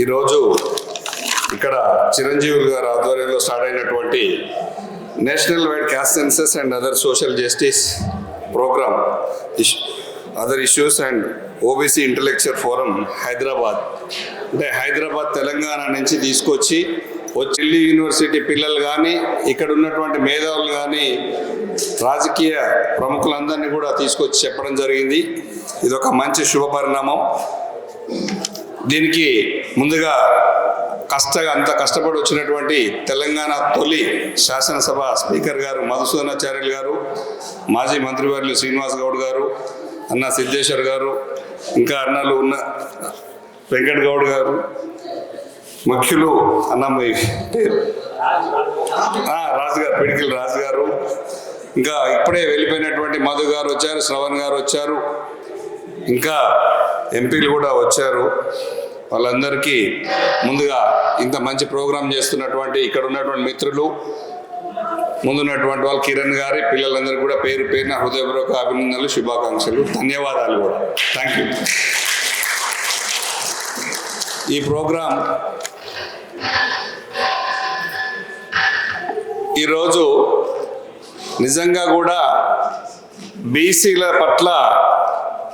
ఈరోజు ఇక్కడ చిరంజీవి గారి ఆధ్వర్యంలో స్టార్ట్ అయినటువంటి national wide caste census and other social justice program other issues and OBC intellectual forum Hyderabad. అంటే హైదరాబాద్ తెలంగాణ నుంచి తీసుకొచ్చి ఢిల్లీ యూనివర్సిటీ పిల్లలు కానీ ఇక్కడ ఉన్నటువంటి మేధావులు కానీ రాజకీయ ప్రముఖులందరినీ కూడా తీసుకొచ్చి చెప్పడం జరిగింది. ఇది ఒక మంచి శుభ పరిణామం దీనికి ముందుగా కష్ట అంత కష్టపడి వచ్చినటువంటి తెలంగాణ తొలి శాసనసభ స్పీకర్ గారు మధుసూదనాచార్యులు గారు మాజీ మంత్రివర్యులు శ్రీనివాస్ గౌడ్ గారు అన్న సిద్ధేశ్వర్ గారు ఇంకా అన్నలు ఉన్న వెంకట్ గౌడ్ గారు ముఖ్యులు అన్న మీ పేరు రాజు గారు పిడికిల్ రాజు గారు ఇంకా ఇప్పుడే వెళ్ళిపోయినటువంటి మధు గారు వచ్చారు శ్రవణ్ గారు వచ్చారు ఇంకా ఎంపీలు కూడా వచ్చారు. వాళ్ళందరికీ ముందుగా ఇంత మంచి ప్రోగ్రాం చేస్తున్నటువంటి ఇక్కడ ఉన్నటువంటి మిత్రులు ముందున్నటువంటి వాళ్ళు కిరణ్ గారి పిల్లలందరూ కూడా పేరు పేరున హృదయపూర్వక అభినందనలు శుభాకాంక్షలు ధన్యవాదాలు కూడా. థ్యాంక్ యూ ఈ ప్రోగ్రాం ఈరోజు నిజంగా కూడా బీసీల పట్ల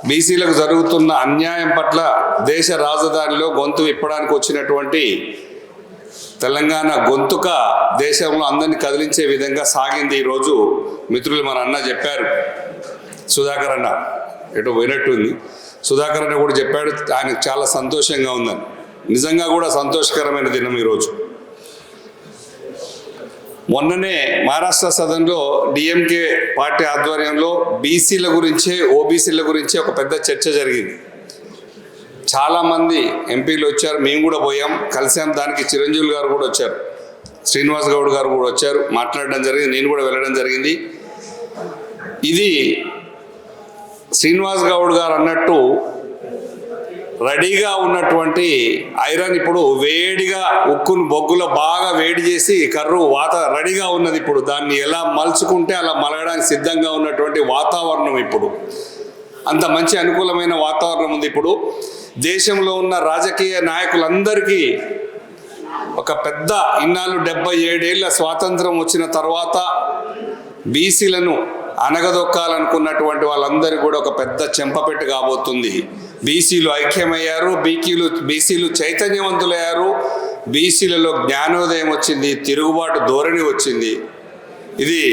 బీసీలకు జరుగుతున్న అన్యాయం పట్ల దేశ రాజధానిలో గొంతు విప్పడానికి వచ్చినటువంటి తెలంగాణ గొంతుక దేశంలో అందరినీ కదిలించే విధంగా సాగింది ఈరోజు మిత్రులు మన అన్న చెప్పారు. సుధాకర్ అన్న ఎటు పోయినట్టుంది సుధాకర్ అన్న కూడా చెప్పాడు ఆయనకు చాలా సంతోషంగా ఉందని. నిజంగా కూడా సంతోషకరమైన దినం ఈరోజు. మొన్ననే మహారాష్ట్ర సదన్లో డిఎంకే పార్టీ ఆధ్వర్యంలో బీసీల గురించే ఓబీసీల గురించే ఒక పెద్ద చర్చ జరిగింది. చాలామంది ఎంపీలు వచ్చారు మేము కూడా పోయాం కలిసాం దానికి చిరంజీవులు గారు కూడా వచ్చారు. శ్రీనివాస్ గౌడ్ గారు కూడా వచ్చారు మాట్లాడడం జరిగింది నేను కూడా వెళ్ళడం జరిగింది. ఇది శ్రీనివాస్ గౌడ్ గారు అన్నట్టు రెడీగా ఉన్నటువంటి ఐరన్ ఇప్పుడు వేడిగా ఉక్కును బొగ్గులో బాగా వేడి చేసి కర్రు వాత రెడీగా ఉన్నది ఇప్పుడు. దాన్ని ఎలా మలుచుకుంటే అలా మలగడానికి సిద్ధంగా ఉన్నటువంటి వాతావరణం ఇప్పుడు. అంత మంచి అనుకూలమైన వాతావరణం ఉంది ఇప్పుడు. దేశంలో ఉన్న రాజకీయ నాయకులందరికీ ఒక పెద్ద ఇన్నాళ్ళు డెబ్బై ఏడేళ్ళ స్వాతంత్రం వచ్చిన తర్వాత బీసీలను అనగదొక్కాలనుకున్నటువంటి వాళ్ళందరికీ కూడా ఒక పెద్ద చెంపపెట్టు కాబోతుంది. బీసీలు ఐక్యమయ్యారు బీకీలు బీసీలు చైతన్యవంతులయ్యారు బీసీలలో జ్ఞానోదయం వచ్చింది తిరుగుబాటు ధోరణి వచ్చింది. ఇది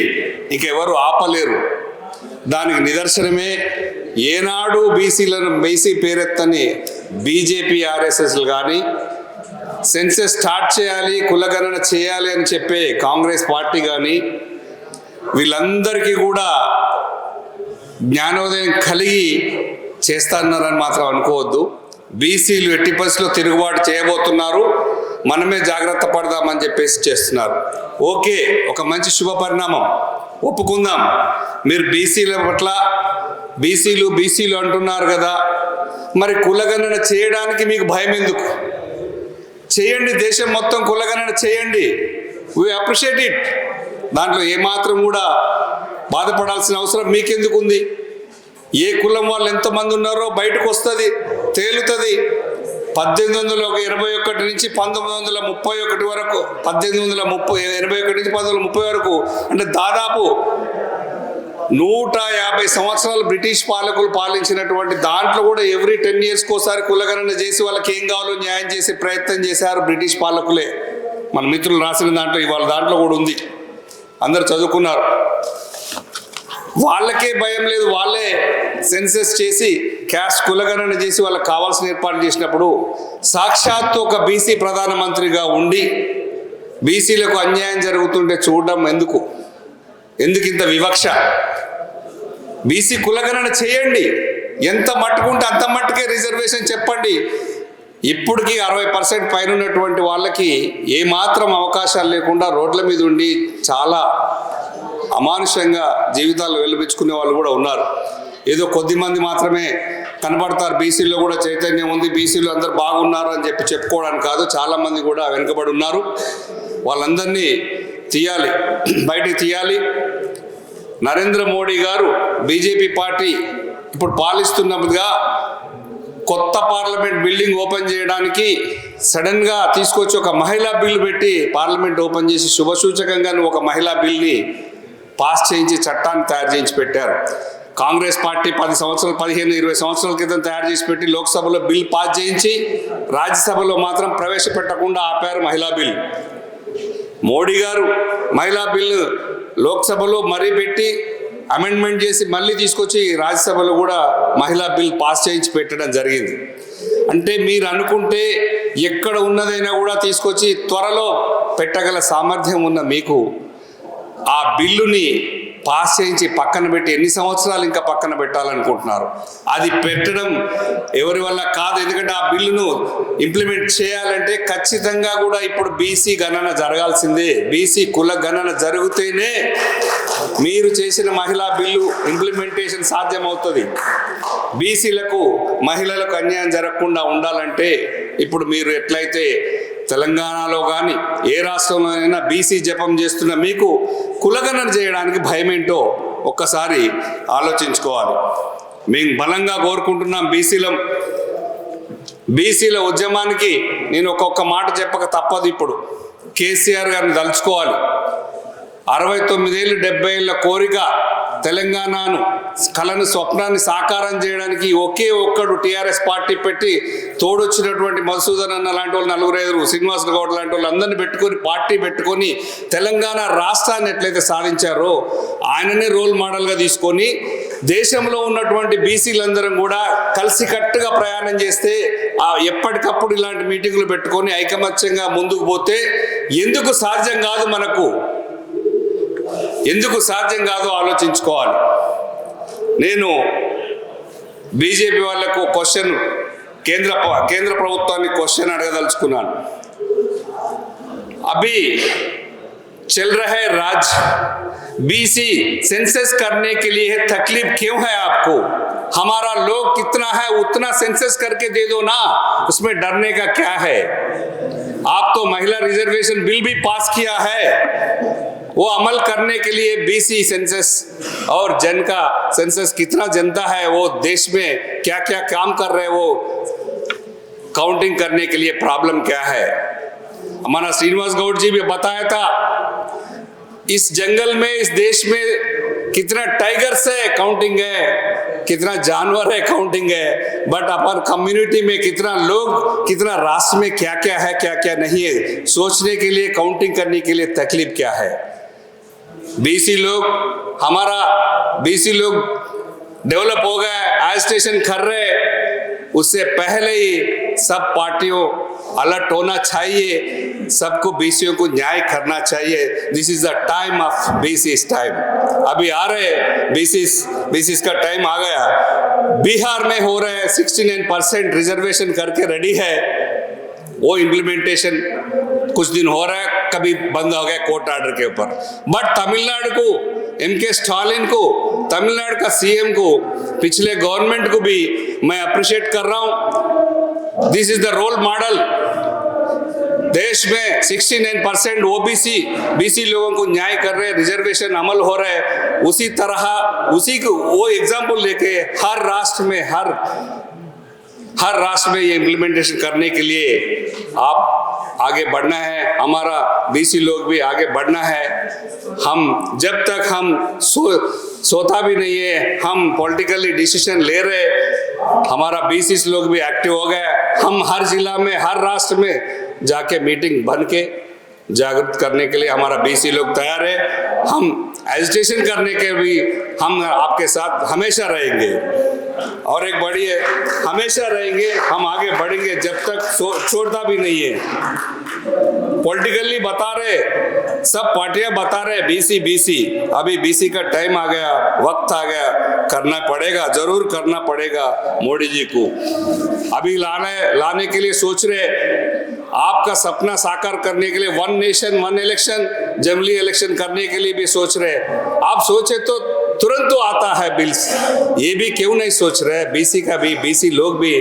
ఇంకెవరు ఆపలేరు. దానికి నిదర్శనమే ఏనాడు బీసీలను బీసీ పేరెత్తని బీజేపీ ఆర్ఎస్ఎస్లు కానీ సెన్సెస్ స్టార్ట్ చేయాలి కులగణన చేయాలి అని చెప్పే కాంగ్రెస్ పార్టీ కానీ వీళ్ళందరికీ కూడా జ్ఞానోదయం కలిగి చేస్తారన్నారని మాత్రం అనుకోవద్దు. బీసీలు ఎట్టి పరిస్థితిలో తిరుగుబాటు చేయబోతున్నారు. మనమే జాగ్రత్త పడదామని చెప్పేసి చేస్తున్నారు. ఓకే ఒక మంచి శుభ పరిణామం. ఒప్పుకుందాం. మీరు బీసీల పట్ల బీసీలు బీసీలు అంటున్నారు కదా. మరి కులగణన చేయడానికి మీకు భయం ఎందుకు? చేయండి దేశం మొత్తం కులగణన చేయండి. వీ అప్రిషియేట్ ఇట్ దాంట్లో ఏమాత్రం కూడా బాధపడాల్సిన అవసరం మీకెందుకు ఉంది ఏ కులం వాళ్ళు ఎంతమంది ఉన్నారో బయటకు వస్తుంది తేలుతుంది. పద్దెనిమిది వందల ఒక ఇరవై ఒకటి నుంచి పంతొమ్మిది వందల ముప్పై ఒకటి వరకు పద్దెనిమిది వందల ముప్పై ఎనభై ఒకటి నుంచి పంతొమ్మిది వందల ముప్పై వరకు అంటే దాదాపు నూట యాభై సంవత్సరాలు బ్రిటిష్ పాలకులు పాలించినటువంటి దాంట్లో కూడా ఎవ్రీ టెన్ ఇయర్స్కి ఒకసారి కులగణన చేసి వాళ్ళకి ఏం కావాలో న్యాయం చేసే ప్రయత్నం చేశారు బ్రిటిష్ పాలకులే. మన మిత్రులు రాసిన దాంట్లో ఇవాళ దాంట్లో కూడా ఉంది. అందరు చదువుకున్నారు. వాళ్ళకే భయం లేదు వాళ్ళే సెన్సెస్ చేసి క్యాస్ట్ కులగణన చేసి వాళ్ళకి కావాల్సిన ఏర్పాటు చేసినప్పుడు సాక్షాత్తు ఒక బీసీ ప్రధానమంత్రిగా ఉండి బీసీలకు అన్యాయం జరుగుతుంటే చూడడం ఎందుకు? ఎందుకు ఇంత వివక్ష? బీసీ కులగణన చేయండి. ఎంత మట్టుకుంటే అంత మట్టుకే రిజర్వేషన్ చెప్పండి. ఇప్పటికీ అరవై పర్సెంట్ పైన ఉన్నటువంటి వాళ్ళకి ఏమాత్రం అవకాశాలు లేకుండా రోడ్ల మీద ఉండి చాలా అమానుషంగా జీవితాలు వెలిపించుకునే వాళ్ళు కూడా ఉన్నారు. ఏదో కొద్ది మంది మాత్రమే కనబడతారు బీసీలో కూడా చైతన్యం ఉంది. బీసీలో అందరు బాగున్నారు అని చెప్పి చెప్పుకోవడానికి కాదు. చాలామంది కూడా వెనుకబడి ఉన్నారు. వాళ్ళందరినీ తీయాలి. బయటికి తీయాలి. నరేంద్ర మోడీ గారు బీజేపీ పార్టీ ఇప్పుడు పాలిస్తున్నదిగా కొత్త పార్లమెంట్ బిల్డింగ్ ఓపెన్ చేయడానికి సడన్గా తీసుకొచ్చి ఒక మహిళా బిల్ పెట్టి పార్లమెంట్ ఓపెన్ చేసి శుభసూచకంగా ఒక మహిళా బిల్ని పాస్ చేయించి చట్టాన్ని తయారు చేయించి పెట్టారు. కాంగ్రెస్ పార్టీ పది సంవత్సరాలు పదిహేను ఇరవై సంవత్సరాల క్రితం తయారు చేసి పెట్టి లోక్సభలో బిల్ పాస్ చేయించి రాజ్యసభలో మాత్రం ప్రవేశపెట్టకుండా ఆపారు మహిళా బిల్. మోడీ గారు మహిళా బిల్లు లోక్సభలో మరీ పెట్టి అమెండ్మెంట్ చేసి మళ్ళీ తీసుకొచ్చి రాజ్యసభలో కూడా మహిళా బిల్ పాస్ చేయించి పెట్టడం జరిగింది. అంటే మీరు అనుకుంటే ఎక్కడ ఉన్నదైనా కూడా తీసుకొచ్చి త్వరలో పెట్టగల సామర్థ్యం ఉన్న మీకు ఆ బిల్లుని పాస్ చేయించి పక్కన పెట్టి ఎన్ని సంవత్సరాలు ఇంకా పక్కన పెట్టాలనుకుంటున్నారు? అది పెట్టడం ఎవరి వల్ల కాదు. ఎందుకంటే ఆ బిల్లును ఇంప్లిమెంట్ చేయాలంటే ఖచ్చితంగా కూడా ఇప్పుడు బీసీ గణన జరగాల్సిందే. బీసీ కుల గణన జరిగితేనే మీరు చేసిన మహిళా బిల్లు ఇంప్లిమెంటేషన్ సాధ్యమవుతుంది. బీసీలకు మహిళలకు అన్యాయం జరగకుండా ఉండాలంటే ఇప్పుడు మీరు ఎట్లయితే తెలంగాణలో కానీ ఏ రాష్ట్రంలో అయినా బీసీ జపం చేస్తున్న మీకు కులగణన చేయడానికి భయం ఏంటో ఒక్కసారి ఆలోచించుకోవాలి. మేము బలంగా కోరుకుంటున్నాం బీసీల. బీసీల ఉద్యమానికి నేను ఒక్కొక్క మాట చెప్పక తప్పదు ఇప్పుడు. కేసీఆర్ గారిని తలుచుకోవాలి. అరవై తొమ్మిదేళ్ళు డెబ్బై ఏళ్ళ కోరిక తెలంగాణను కలను స్వప్నాన్ని సాకారం చేయడానికి ఒకే ఒక్కడు టీఆర్ఎస్ పార్టీ పెట్టి తోడొచ్చినటువంటి మధుసూదన్ అన్న లాంటి వాళ్ళు నలుగురు ఐదుగురు శ్రీనివాస్ గౌడ్ లాంటి వాళ్ళు అందరిని పెట్టుకొని పార్టీ పెట్టుకొని తెలంగాణ రాష్ట్రాన్ని ఎట్లయితే సాధించారో ఆయననే రోల్ మోడల్గా తీసుకొని దేశంలో ఉన్నటువంటి బీసీలందరం కూడా కలిసికట్టుగా ప్రయాణం చేస్తే ఆ ఎప్పటికప్పుడు ఇలాంటి మీటింగులు పెట్టుకొని ఐకమత్యంగా ముందుకు పోతే ఎందుకు సాధ్యం కాదు మనకు? ఎందుకు సాధ్యం కాదో ఆలోచించుకోవాలి. నేను బీజేపీ వాళ్లకు క్వశ్చన్ కేంద్ర ప- కేంద్ర ప్రభుత్వాన్ని క్వశ్చన్ అడగదలుచుకున్నాను అభి चल रहे राज्य बीसी सेंसस करने के लिए तकलीफ क्यों है आपको हमारा लोग कितना है उतना सेंसस करके दे दो ना उसमें डरने का क्या है आप तो महिला रिजर्वेशन बिल भी पास किया है वो अमल करने के लिए बीसी सेंसस और जन का सेंसस कितना जनता है, वो देश में क्या क्या काम कर रहे हैं, वो काउंटिंग करने के लिए प्रॉब्लम क्या है? हमारा श्रीनिवास गौड़ जी भी बताया था, इस जंगल में, इस देश में कितना टाइगर्स है काउंटिंग है, कितना जानवर है काउंटिंग है बट अपन कम्युनिटी में कितना लोग, कितना राष्ट्र में क्या क्या है क्या क्या नहीं है, सोचने के लिए काउंटिंग करने के लिए तकलीफ़ क्या है? बीसी लोग, हमारा बीसी लोग डेवलप हो गए एजिटेशन कर रहे उससे पहले ही सब पार्टियों अलर्ट होना चाहिए, सबको बीसीओ को न्याय करना चाहिए। This is the time of BCs time अभी आ रहे बीसीस बीसीस का टाइम आ गया। बिहार में हो रहे हैं 69 परसेंट रिजर्वेशन करके रेडी है। वो इम्प्लीमेंटेशन कुछ दिन हो रहा है कभी बंद हो गया कोर्ट ऑर्डर के ऊपर। बट तमिलनाडु को एम के स्टालिन को तमिलनाडु का सीएम को, पिछले गवर्नमेंट को भी मैं अप्रिशिएट कर रहा हूँ। This is the role model देश में 69 परसेंट ओबीसी बीसी लोगों को न्याय कर रहे रिजर्वेशन अमल हो रहे है। उसी तरह, उसी को, वो एग्ज़ाम्पल लेके हर राष्ट्र में, हर हर राष्ट्र में ये इम्प्लीमेंटेशन करने के लिए आप आगे बढ़ना है, हमारा बीसी लोग भी आगे बढ़ना है। हम जब तक हम सो, सोता भी नहीं है, हम पॉलिटिकली डिसीज़न ले रहे, हमारा बीसी लोग भी एक्टिव हो गए, हम हर जिला में, हर राष्ट्र में जाके मीटिंग बन के जागृत करने के लिए हमारा बीसी लोग तैयार है। हम एजिटेशन करने के भी हम आपके साथ हमेशा रहेंगे। और एक बड़ी है हमेशा रहेंगे हम आगे बढ़ेंगे जब तक छोड़ता भी नहीं है। पॉलिटिकली बता रहे सब पार्टियाँ बता रहे बीसी बीसी अभी बीसी का टाइम आ गया वक्त आ गया करना पड़ेगा ज़रूर करना पड़ेगा मोदी जी को। अभी लाने लाने के लिए सोच रहे आपका सपना साकार करने के लिए वन नेशन वन इलेक्शन जमली इलेक्शन करने के लिए भी सोच रहे आप सोचे तो तुरंत तो आता है बिल्स ये भी क्यों नहीं सोच रहे? बीसी का भी बीसी लोग भी,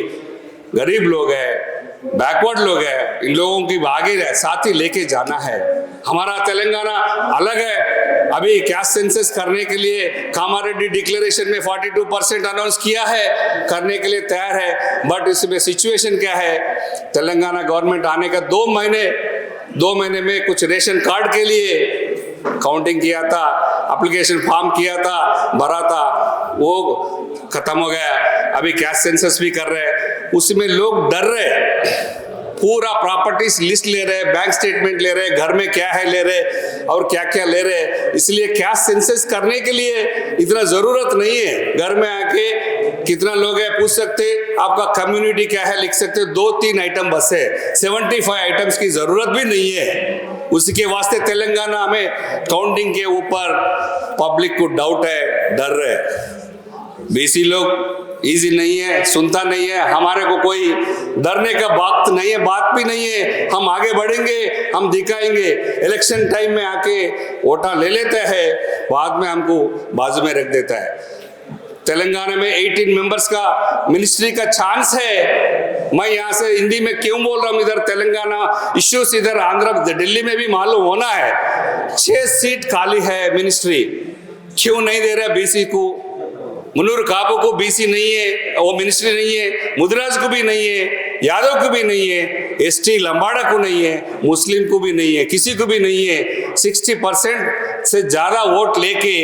गरीब लोग है बैकवर्ड लोग है, इन लोगों की आगे साथ ही लेके जाना है। हमारा तेलंगाना अलग है। अभी कैश सेंसस करने के लिए कामारेड्डी डिक्लेरेशन में 42 परसेंट अनाउंस किया है, करने के लिए तैयार है। बट इसमें सिचुएशन क्या है? तेलंगाना गवर्नमेंट आने का दो महीने दो महीने में कुछ रेशन कार्ड के लिए काउंटिंग किया था एप्लीकेशन फॉर्म किया था, भरा था, वो खत्म हो गया। अभी कैश सेंसस भी कर रहे हैं। उसमें लोग डर रहे हैं। पूरा प्रॉपर्टीज़ लिस्ट ले रहे बैंक स्टेटमेंट ले रहे, घर में क्या है ले रहे और क्या क्या ले रहे। इसलिए कैश सेंसस करने के लिए इतना ज़रूरत नहीं है। घर में आके कितना लोग है पूछ सकते, आपका कम्युनिटी क्या है लिख सकते। दो तीन आइटम बस है। 75 आइटम्स की ज़रूरत भी नहीं है। उसके वास्ते तेलंगाना में काउंटिंग के ऊपर पब्लिक को डाउट है, डर है। बीसी लोग इजी नहीं है, सुनता नहीं है, हमारे को कोई डरने का बात नहीं है, बात भी नहीं है। हम आगे बढ़ेंगे, हम दिखाएँगे। इलेक्शन टाइम में आके वोटा ले लेते हैं, बाद में हमको बाजू में रख देता है। तेलंगाना में 18 मेंबर्स का मिनिस्ट्री का चांस है। मैं यहाँ से हिंदी में क्यों बोल रहा हूँ? इधर तेलंगाना इश्यूज़ इधर आंध्र, दिल्ली में भी मालूम होना है। छह सीट खाली है मिनिस्ट्री क्यों नहीं दे रहा? बीसी को मुनूर खापो को बीसी नहीं है, वो मिनिस्ट्री नहीं है, मुद्राज को भी नहीं है, यादव को भी नहीं है, एसटी लंबाड़ा को नहीं है, मुस्लिम को भी नहीं है, किसी को भी नहीं है। सिक्सटी परसेंट से ज़्यादा वोट लेके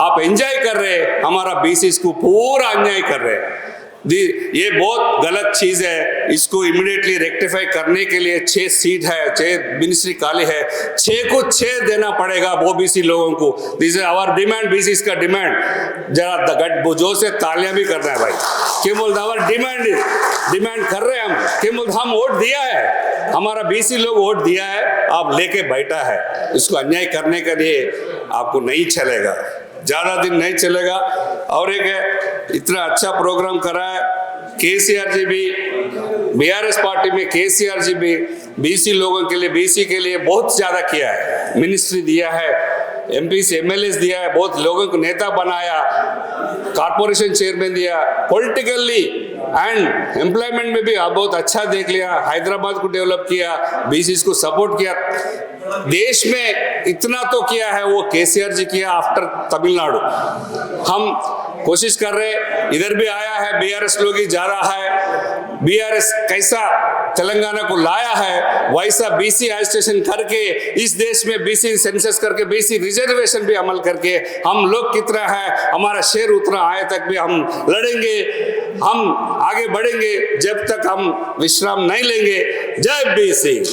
आप एंजॉय कर रहे हमारा बीसी को पूरा अन्याय कर रहे हैं। दी- ये बहुत गलत चीज़ है। इसको इमिडिएटली रेक्टिफाई करने के लिए छह सीट है, छह मिनिस्ट्री काले है। छह को छह देना पड़ेगा ओबीसी लोगों को। This is our demand BC का डिमांड जरा गट ज़ोर से तालियाँ भी करना है भाई। क्यों बोलते आवर डिमांड डिमांड कर रहे हैं हम। क्यों बोलते हम वोट दिया है। हमारा बीसी लोग वोट दिया है। आप लेके बैठा है। इसको अन्याय करने के लिए आपको नहीं चलेगा। ज़्यादा दिन नहीं चलेगा। और एक इतना अच्छा प्रोग्राम करा है केसीआर जी भी बीआरएस पार्टी में केसीआर जी भी बीसी लोगों के लिए बीसी के लिए बहुत ज़्यादा किया है। मिनिस्ट्री दिया है एम एमपी से एमएलए दिया है, बहुत लोगों को नेता बनाया कारपोरेशन चेयरमैन दिया पॉलिटिकली एंड एम्प्लॉयमेंट में भी बहुत अच्छा देख लिया हैदराबाद को डेवलप किया बीसी को सपोर्ट किया। देश में इतना तो किया है वो केसीआर जी किया आफ्टर तमिलनाडु। हम कोशिश कर रहे इधर भी आया है बीआरएस लोग ही जा रहा है। बीआरएस कैसा तेलंगाना को लाया है, वैसा बीसी रजिस्ट्रेशन करके, इस देश में बीसी सेंसस करके बीसी रिजर्वेशन भी अमल करके, हम लोग कितना है, हमारा शेर उतना आए तक भी हम लड़ेंगे, हम आगे बढ़ेंगे, जब तक हम विश्राम नहीं लेंगे जय बी सिंह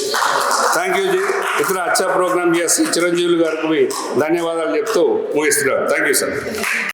थैंक यू जी इतना अच्छा प्रोग्राम चिरंजीवी गार भी धन्यवाद थैंक यू सर